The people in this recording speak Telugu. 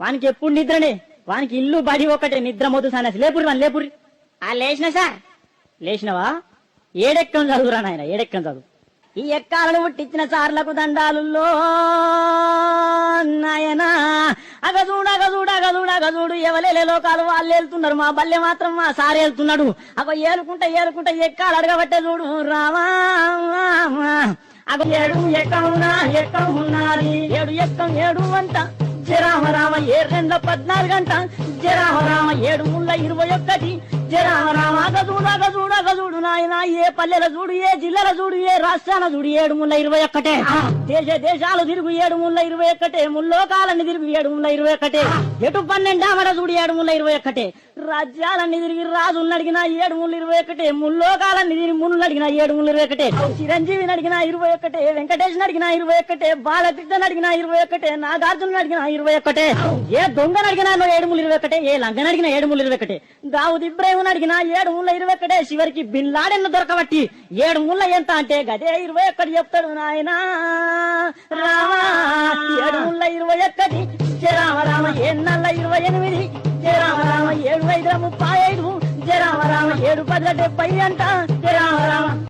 వానికి ఎప్పుడు నిద్రనే? వానికి ఇల్లు బడి ఒకటే నిద్ర మొద్దు సన్నసి లేపురి వాని లేపురి ఆ లేచిన సార్. లేచినవా? ఏడెక్కం చదువురా నాయన? ఏడెక్కం చదువు? ఈ ఎక్కాలను పుట్టించిన సార్లకు దండాలుల్లో నాయనా. అగజూడు అగజూడు అగజూడు అగజూడు. ఎవలేలే లోకాలు వాళ్ళు వెళ్తున్నారు మా బల్లె మాత్రం మా సార్ వెళ్తున్నాడు అగ ఏలుకుంటా ఏలుకుంటా ఎక్కాలు అడగబట్టే చూడు. రామా అగ ఏడు ఎక్కమున్నా ఎక్కమున్నది. ఏడు ఎక్కం ఏడు అంట. జరామ రామ ఏడు రెండ్ల పద్నాలుగు గంట జరామ రామ ఏడు ముళ్ళ ఇరవై ఒక్కటి జరామ రామ అగజూడు అగజూడు నాయన ఏ పల్లెల చూడు ఏ జిల్లాల చూడు ఏ రాష్ట్రాల చూడు ఏడు ముళ్ళ ఇరవై ఒక్కటే. దేశ దేశాలు తిరుగు ఏడు ముళ్ళ ఇరవై ఒక్కటే. ముల్లోకాలన్నీ తిరుగు ఏడు ముళ్ళ ఇరవై ఒక్కటే. ఎటు పన్నెండామడ చూడు ఏడు ముళ్ళ ఇరవై ఒక్కటే. రాజ్యాలన్నీ తిరిగి రాజులను అడిగిన ఏడు ముళ్ళు ఇరవై ఒకటే ముల్లోకాలన్నీ తిరిగి ముళ్ళు అడిగిన ఏడు ముళ్ళు ఇరవై ఒకటే చిరంజీవిని అడిగిన ఇరవై ఒకటే వెంకటేష్ అడిగిన ఇరవై ఒకటే బాలకృష్ణని అడిగిన ఇరవై ఒకటే నాగార్జున అడిగిన ఇరవై ఒకటే ఏ దొంగను అడిగినా ఏడు ముళ్ళు ఇరవై ఒకటే ఏ లంగన అడిగిన ఏడు ముళ్ళు ఇరవై ఒకటే దావుద్ ఇబ్రాహిం అడిగిన ఏడు ముళ్ళ ఇరవై ఒకటే చివరికి బిన్ లాడెన్ దొరకబట్టి ఏడు ముళ్ళ ఎంత అంటే గదే ఇరవై ఒకటి చెప్తాడు నాయన. రామా ఏడు ముళ్ళ ఇరవై ఒకటి రామ రామ ఎన్నల్ల ఇరవై ఎనిమిది? రామ ఏడు ఐదుల ముప్పై ఐదు జయ రామ ఏడు పదుల డెబ్బై అంట. జయ రామ